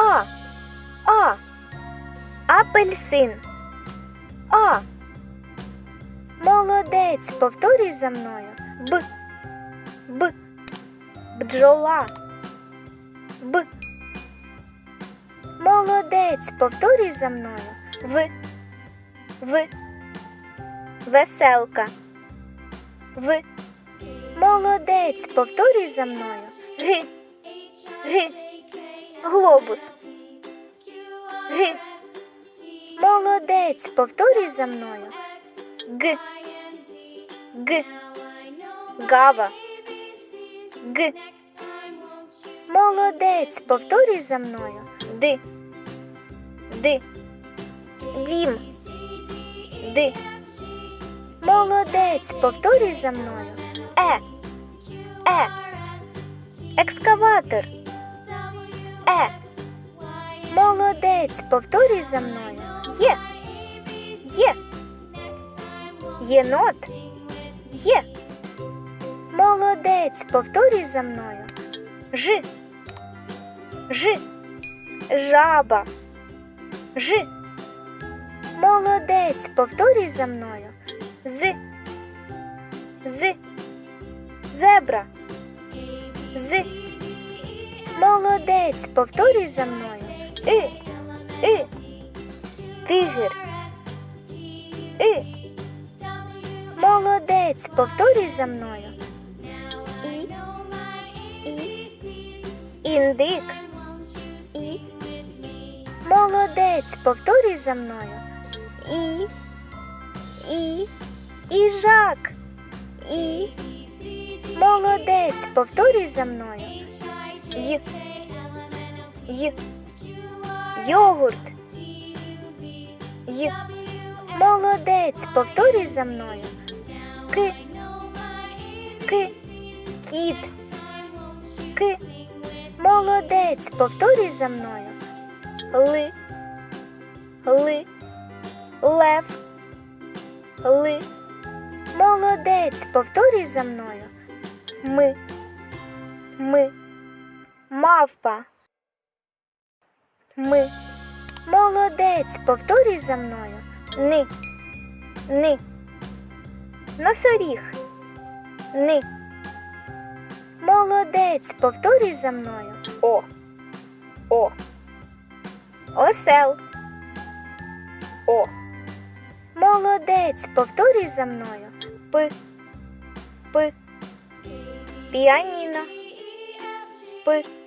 А. А. Апельсин. А. Молодець. Повторюй за мною. Б. Б. Бджола. Б. Молодець. Повторюй за мною. В. В. Веселка. В. Молодець. Повторюй за мною. Г. Г. Глобус. Г. Молодець. Повторюй за мною. Г. Г. Гава. Г. Молодець. Повторюй за мною. Д. Д. Дім. Д. Молодець. Повторюй за мною. Е. Е. Екскаватор. Е. Молодець. Повторюй за мною. Є. Є. Єнот. Є. Молодець. Повторюй за мною. Ж. Ж. Жаба. Ж. Молодець. Повторюй за мною. З. З. Зебра. З. Молодець. Повторюй за мною. И. И. Тигр. И. Молодець. Повторюй за мною. І. І. Індик. І. Молодець. Повторюй за мною. І. І. Іжак. І. Молодець. Повторюй за мною. Й. Йогурт. Й. Молодець. Повторюй за мною. К. К. Кіт. К. Молодець. Повторюй за мною. Ли. Ли. Лев. Ли. Молодець. Повторюй за мною. Ми. Ми. Мавпа. Ми. Молодець. Повторюй за мною. Ни. Ни. Носоріг. Ни. Молодець. Повторюй за мною. О. О. Осел. О. Молодець. Повторюй за мною. П. П. Піаніно. П.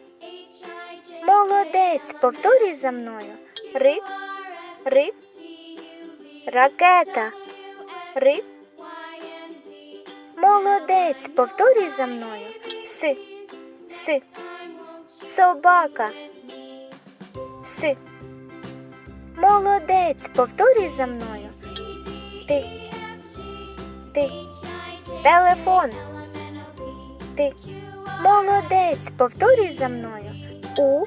Молодець. Повторюй за мною. Ри. Ри. Ракета. Ри. Молодець. Повторюй за мною. С. С. Собака. С. Молодець. Повторюй за мною. Ти. Ти. Телефон. Ти. Молодець. Повторюй за мною. У.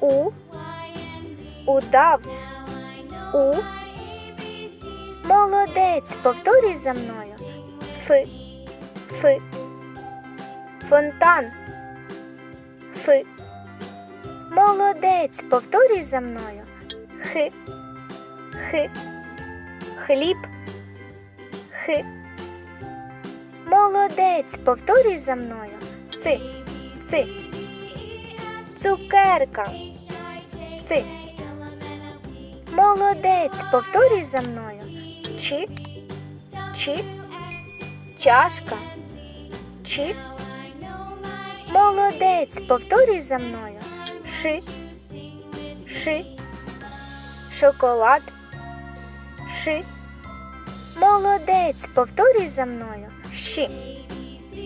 У. Удав. У. Молодець. Повторюй за мною. Ф. Ф. Фонтан. Ф. Молодець. Повторюй за мною. Х. Х. Хліб. Х. Молодець. Повторюй за мною. Ци. Ци. Цукерка. Ци. Молодець. Повторюй за мною. Чи. Чи. Чашка. Чи. Молодець. Повторюй за мною. Ши. Ши. Шоколад. Ши. Молодець. Повторюй за мною. Ши.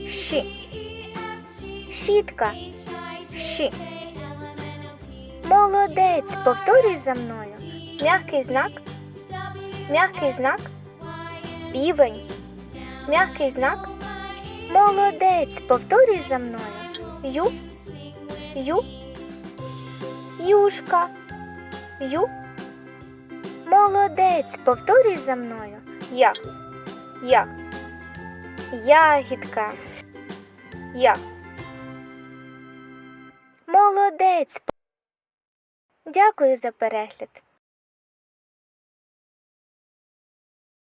Ши. Щітка. Ши. Молодець. Повторюй за мною. Мягкий знак. Мягкий знак. Півень. Мягкий знак. Молодець. Повторюй за мною. Ю. Ю. Юшка. Ю. Молодець. Повторюй за мною. Я. Я. Ягідка. Я. Молодець. Дякую за перегляд.